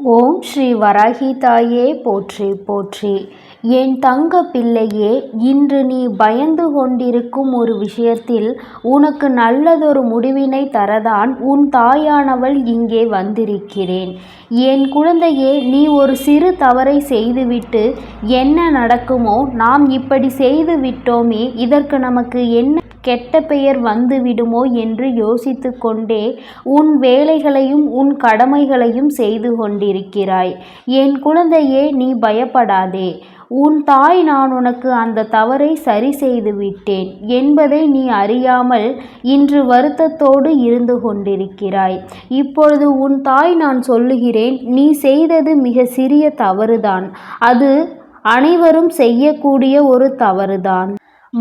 ஓம் ஸ்ரீ வராகி தாயே போற்றி போற்றி. என் தங்க பிள்ளையே இன்று நீ பயந்து கொண்டிருக்கும் ஒரு விஷயத்தில் உனக்கு நல்லதொரு முடிவினை தரதான் உன் தாயானவள் இங்கே வந்திருக்கிறேன். என் குழந்தையே நீ ஒரு சிறு தவறை செய்துவிட்டு என்ன நடக்குமோ நாம் இப்படி செய்து விட்டோமே இதற்கு நமக்கு என்ன கெட்ட பெயர் வந்துவிடுமோ என்று யோசித்து கொண்டே உன் வேலைகளையும் உன் கடமைகளையும் செய்து கொண்டிருக்கிறாய். என் குழந்தையே நீ பயப்படாதே. உன் தாய் நான் உனக்கு அந்த தவறை சரி செய்து விட்டேன் என்பதை நீ அறியாமல் இன்று வருத்தத்தோடு இருந்து கொண்டிருக்கிறாய். இப்பொழுது உன் தாய் நான் சொல்லுகிறேன் நீ செய்தது மிக சிறிய தவறுதான். அது அனைவரும் செய்யக்கூடிய ஒரு தவறுதான்.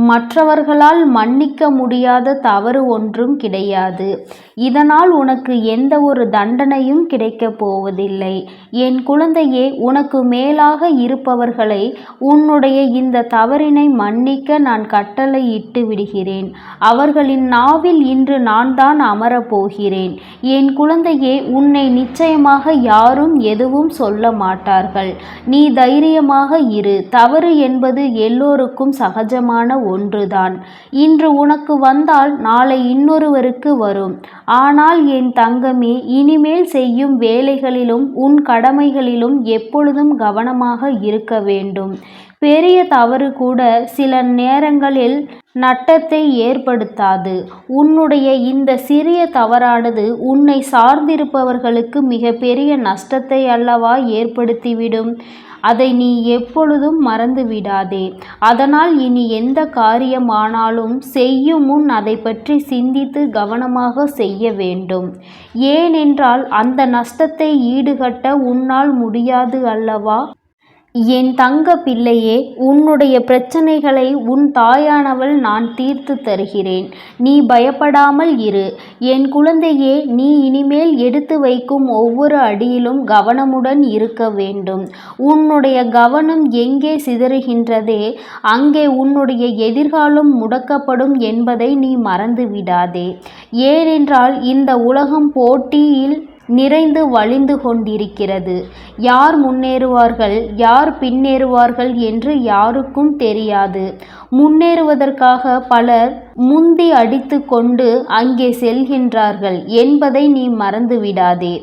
மற்றவர்களால் மன்னிக்க முடியாத தவறு ஒன்றும் கிடையாது. இதனால் உனக்கு எந்த ஒரு தண்டனையும் கிடைக்கப் போவதில்லை. என் குழந்தையே உனக்கு மேலாக இருப்பவர்களை உன்னுடைய இந்த தவறினை மன்னிக்க நான் கட்டளை இட்டு விடுகிறேன். அவர்களின் நாவில் இன்று நான் தான் அமரப்போகிறேன் என் குழந்தையே உன்னை நிச்சயமாக யாரும் எதுவும் சொல்ல மாட்டார்கள். நீ தைரியமாக இரு. தவறு என்பது எல்லோருக்கும் சகஜமான ஒன்றுதான். இன்று உனக்கு வந்தால் நாளை இன்னொருவருக்கு வரும். ஆனால் என் தங்கமே இனிமேல் செய்யும் வேலைகளிலும் உன் கடமைகளிலும் எப்பொழுதும் கவனமாக இருக்க வேண்டும். பெரிய தவறு கூட சில நேரங்களில் நட்டத்தை ஏற்படுத்தாது. உன்னுடைய இந்த சிறிய தவறானது உன்னை சார்ந்திருப்பவர்களுக்கு மிகப்பெரிய நஷ்டத்தை அல்லவா ஏற்படுத்திவிடும். அதை நீ எப்பொழுதும் மறந்து விடாதே அதனால் இனி எந்த காரியமானாலும் செய்யும் முன் அதை பற்றி சிந்தித்து கவனமாக செய்ய வேண்டும். ஏனென்றால் அந்த நஷ்டத்தை ஈடுகட்ட உன்னால் முடியாது அல்லவா? என் தங்க பிள்ளையே உன்னுடைய பிரச்சனைகளை உன் தாயானவள் நான் தீர்த்து தருகிறேன். நீ பயப்படாமல் இரு. என் குழந்தையே நீ இனிமேல் எடுத்து வைக்கும் ஒவ்வொரு அடியிலும் கவனமுடன் இருக்க வேண்டும். உன்னுடைய கவனம் எங்கே சிதறுகின்றதே அங்கே உன்னுடைய எதிர்காலம் முடக்கப்படும் என்பதை நீ மறந்து விடாதே ஏனென்றால் இந்த உலகம் போட்டியில் நிறைந்து வழிந்து கொண்டிருக்கிறது. யார் முன்னேறுவார்கள் யார் பின்னேறுவார்கள் என்று யாருக்கும் தெரியாது. முன்னேறுவதற்காக பலர் முந்தி அடித்து கொண்டு அங்கே செல்கின்றார்கள் என்பதை நீ மறந்துவிடாதே.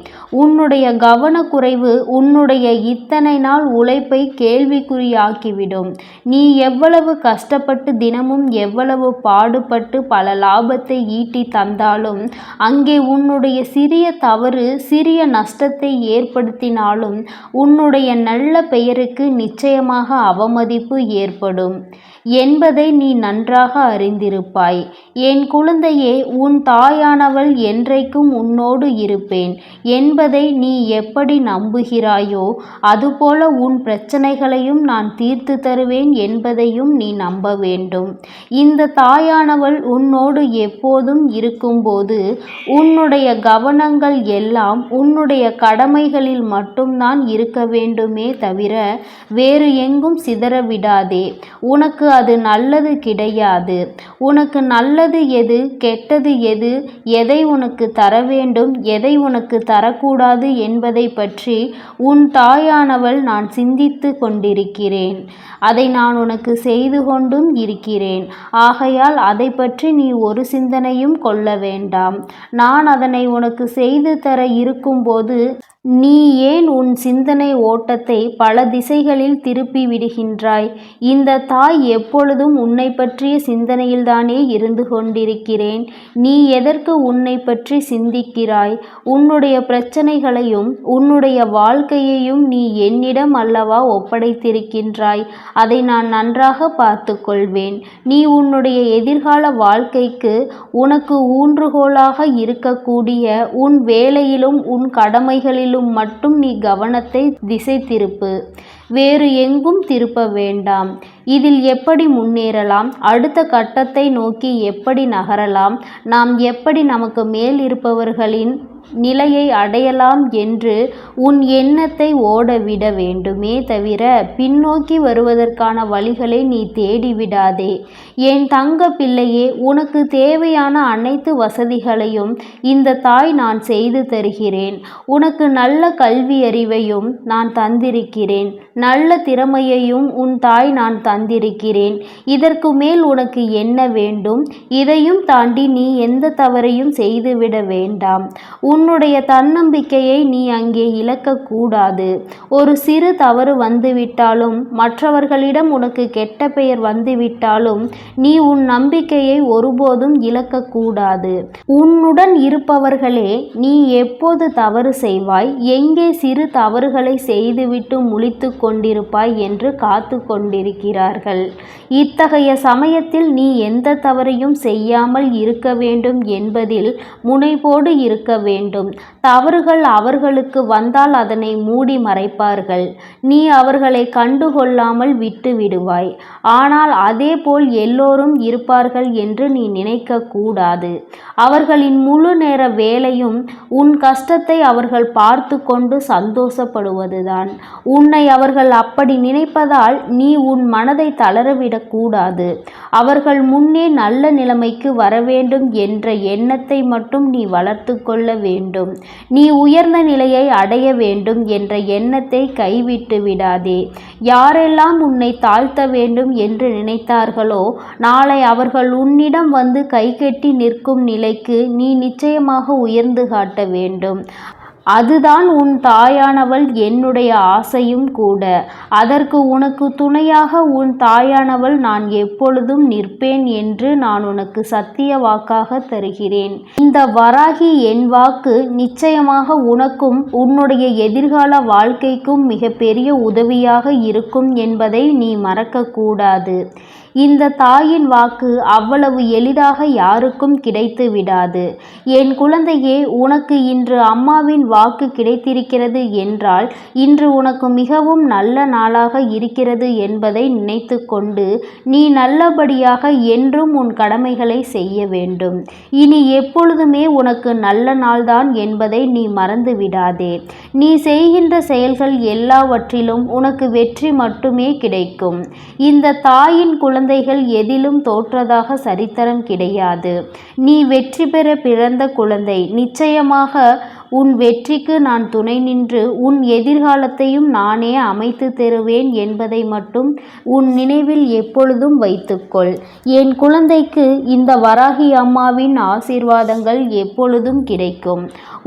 உன்னுடைய கவனக்குறைவு உன்னுடைய இத்தனை நாள் உழைப்பை கேள்விக்குறியாக்கிவிடும். நீ எவ்வளவு கஷ்டப்பட்டு தினமும் எவ்வளவு பாடுபட்டு பல லாபத்தை ஈட்டி தந்தாலும் அங்கே உன்னுடைய சிறிய தவறு சிறிய நஷ்டத்தை ஏற்படுத்தினாலும் உன்னுடைய நல்ல பெயருக்கு நிச்சயமாக அவமதிப்பு ஏற்படும். என்பதை நீ நன்றாக அறிந்திருப்பாய். என் குழந்தையே உன் தாயானவள் என்றைக்கும் உன்னோடு இருப்பேன். என்பதை நீ எப்படி நம்புகிறாயோ அதுபோல உன் பிரச்சனைகளையும் நான் தீர்த்து தருவேன் என்பதையும் நீ நம்ப வேண்டும். இந்த தாயானவள் உன்னோடு எப்போதும் இருக்கும்போது உன்னுடைய கவனங்கள் எல்லாம் உன்னுடைய கடமைகளில் மட்டும்தான் இருக்க வேண்டுமே தவிர வேறு எங்கும் சிதறவிடாதே உனக்கு அது நல்லது கிடையாது. உனக்கு நல்ல நல்லது எது கெட்டது எது எதை உனக்கு தர வேண்டும் எதை உனக்கு தரக்கூடாது என்பதை பற்றி உன் தாயானவள் நான் சிந்தித்து கொண்டிருக்கிறேன். அதை நான் உனக்கு செய்து கொண்டும் இருக்கிறேன். ஆகையால் அதை பற்றி நீ ஒரு சிந்தனையும் கொள்ள வேண்டாம். நான் அதனை உனக்கு செய்து தர இருக்கும்போது நீ ஏன் உன் சிந்தனை ஓட்டத்தை பல திசைகளில் திருப்பி விடுகின்றாய்? இந்த தாய் எப்பொழுதும் உன்னை பற்றிய சிந்தனையில்தானே இருந்து கொண்டிருக்கிறேன். நீ எதற்கு உன்னை பற்றி சிந்திக்கிறாய்? உன்னுடைய பிரச்சனைகளையும் உன்னுடைய வாழ்க்கையையும் நீ என்னிடம் அல்லவா ஒப்படைத்திருக்கின்றாய்? அதை நான் நன்றாக பார்த்து கொள்வேன் நீ உன்னுடைய எதிர்கால வாழ்க்கைக்கு உனக்கு ஊன்றுகோலாக இருக்கக்கூடிய உன் வேலையிலும் உன் கடமைகளிலும் மேலும் மட்டும் நீ கவனத்தை திசை திருப்பு வேறு எங்கும் திருப்ப வேண்டாம். இதில் எப்படி முன்னேறலாம்? அடுத்த கட்டத்தை நோக்கி எப்படி நகரலாம்? நாம் எப்படி நமக்கு மேல் இருப்பவர்களின் நிலையை அடையலாம் என்று உன் எண்ணத்தை ஓடவிட வேண்டுமே தவிர பின்னோக்கி வருவதற்கான வழிகளை நீ தேடிவிடாதே. என் தங்க பிள்ளையே உனக்கு தேவையான அனைத்து வசதிகளையும் இந்த தாய் நான் செய்து தருகிறேன். உனக்கு நல்ல கல்வி அறிவையும் நான் தந்திருக்கிறேன். நல்ல திறமையையும் உன் தாய் நான் தந்திருக்கிறேன். இதற்கு மேல் உனக்கு என்ன வேண்டும்? இதையும் தாண்டி நீ எந்த தவறையும் செய்துவிட வேண்டாம். உன்னுடைய தன்னம்பிக்கையை நீ அங்கே இழக்கக்கூடாது. ஒரு சிறு தவறு வந்துவிட்டாலும் மற்றவர்களிடம் உனக்கு கெட்ட பெயர் வந்துவிட்டாலும் நீ உன் நம்பிக்கையை ஒருபோதும் இழக்கக்கூடாது. உன்னுடன் இருப்பவர்களே நீ எப்போது தவறு செய்வாய்? எங்கே சிறு தவறுகளை செய்துவிட்டு முழித்து கொண்டிருப்பாய் என்று காத்து கொண்டிருக்கிறார்கள். இத்தகைய சமயத்தில் நீ எந்த தவறையும் செய்யாமல் இருக்க வேண்டும் என்பதில் முனைப்போடு இருக்க வேண்டும். தவறுகள் அவர்களுக்கு வந்தால் அதனை மூடி மறைப்பார்கள். நீ அவர்களை கண்டுகொள்ளாமல் விட்டு விடுவாய். ஆனால் அதேபோல் எல்லோரும் இருப்பார்கள் என்று நீ நினைக்க கூடாது. அவர்களின் முழு நேர வேலையும் உன் கஷ்டத்தை அவர்கள் பார்த்து கொண்டு சந்தோஷப்படுவதுதான். உன்னை அவர்கள் அப்படி நினைப்பதால் நீ உன் மனதை தளரவிடக்கூடாது அவர்கள் முன்னே நல்ல நிலைமைக்கு வர வேண்டும் என்ற எண்ணத்தை மட்டும் நீ வளர்த்து கொள்ள வேண்டும் நீ உயர்ந்த நிலையை அடைய வேண்டும் என்ற எண்ணத்தை கைவிட்டு விடாதே. யாரெல்லாம் உன்னை தாழ்த்த வேண்டும் என்று நினைத்தார்களோ நாளை அவர்கள் உன்னிடம் வந்து கைகட்டி நிற்கும் நிலைக்கு நீ நிச்சயமாக உயர்ந்து காட்ட வேண்டும். அதுதான் உன் தாயானவள் என்னுடைய ஆசையும் கூட. அதற்கு உனக்கு துணையாக உன் தாயானவள் நான் எப்பொழுதும் நிற்பேன் என்று நான் உனக்கு சத்திய வாக்காக தருகிறேன். இந்த வராகி என் வாக்கு நிச்சயமாக உனக்கும் உன்னுடைய எதிர்கால வாழ்க்கைக்கும் மிகப்பெரிய உதவியாக இருக்கும் என்பதை நீ மறக்கக்கூடாது. இந்த தாயின் வாக்கு அவ்வளவு எளிதாக யாருக்கும் கிடைத்து விடாது. என் குழந்தையே உனக்கு இன்று அம்மாவின் வாக்கு கிடைத்திருக்கிறது என்றால் இன்று உனக்கு மிகவும் நல்ல நாளாக இருக்கிறது என்பதை நினைத்து கொண்டு நீ நல்லபடியாக என்றும் உன் கடமைகளை செய்ய வேண்டும். இனி எப்பொழுதுமே உனக்கு நல்ல நாள்தான் என்பதை நீ மறந்து விடாதே. நீ செய்கின்ற செயல்கள் எல்லாவற்றிலும் உனக்கு வெற்றி மட்டுமே கிடைக்கும். இந்த தாயின் குழந்தை குழந்தைகள் எதிலும் தோற்றதாக சரித்திரம் கிடையாது. நீ வெற்றி பெற பிறந்த குழந்தை. நிச்சயமாக உன் வெற்றிக்கு நான் துணை நின்று உன் எதிர்காலத்தையும் நானே அமைத்து தருவேன் என்பதை மட்டும் உன் நினைவில் எப்பொழுதும் வைத்துக்கொள். என் குழந்தைக்கு இந்த வராகி அம்மாவின் ஆசீர்வாதங்கள் எப்பொழுதும் கிடைக்கும்.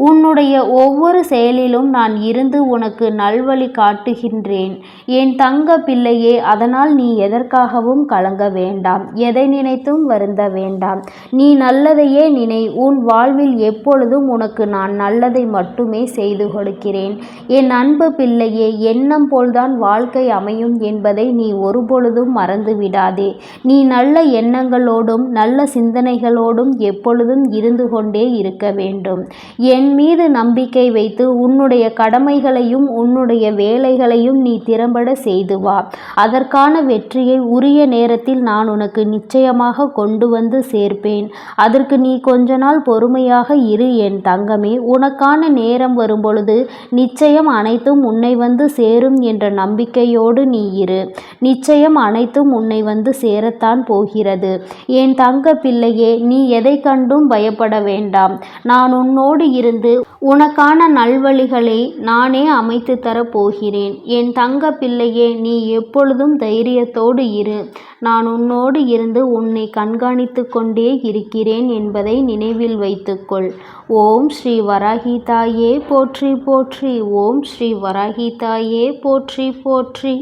உன்னுடைய ஒவ்வொரு செயலிலும் நான் இருந்து உனக்கு நல்வழி காட்டுகின்றேன். என் தங்க பிள்ளையே அதனால் நீ எதற்காகவும் கலங்க வேண்டாம். எதை நினைத்தும் வருந்த வேண்டாம். நீ நல்லதையே நினை. உன் வாழ்வில் எப்பொழுதும் உனக்கு நான் நல்லது நல்லதை மட்டுமே செய்து கொடுக்கிறேன். என் அன்பு பிள்ளையே எண்ணம் போல்தான் வாழ்க்கை அமையும் என்பதை நீ ஒருபொழுதும் மறந்து விடாதே நீ நல்ல எண்ணங்களோடும் நல்ல சிந்தனைகளோடும் எப்பொழுதும் இருந்து கொண்டே இருக்க வேண்டும். என் மீது நம்பிக்கை வைத்து உன்னுடைய கடமைகளையும் உன்னுடைய வேலைகளையும் நீ திறம்பட செய்து வா. அதற்கான வெற்றியை உரிய நேரத்தில் நான் உனக்கு நிச்சயமாக கொண்டு வந்து சேர்ப்பேன். அதற்கு நீ கொஞ்ச நாள் பொறுமையாக இரு என் தங்கமே. உனக்கான சரியான நேரம் வரும்பொழுது நிச்சயம் அனைத்தும் உன்னை வந்து சேரும் என்ற நம்பிக்கையோடு நீ இரு. நிச்சயம் அனைத்தும் உன்னை வந்து சேரத்தான் போகிறது. என் தங்க பிள்ளையே நீ எதை கண்டும் பயப்பட வேண்டாம். நான் உன்னோடு இருந்து உனக்கான நல்வழிகளை நானே அமைத்து தரப் போகிறேன். என் தங்க பிள்ளையே நீ எப்பொழுதும் தைரியத்தோடு இரு. நான் உன்னோடு இருந்து உன்னை கண்காணித்து கொண்டே இருக்கிறேன் என்பதை நினைவில் வைத்துக்கொள். ஓம் ஸ்ரீ வராகி தாயே போற்றி போற்றி. ஓம் ஸ்ரீ வராகி தாயே போற்றி போற்றி.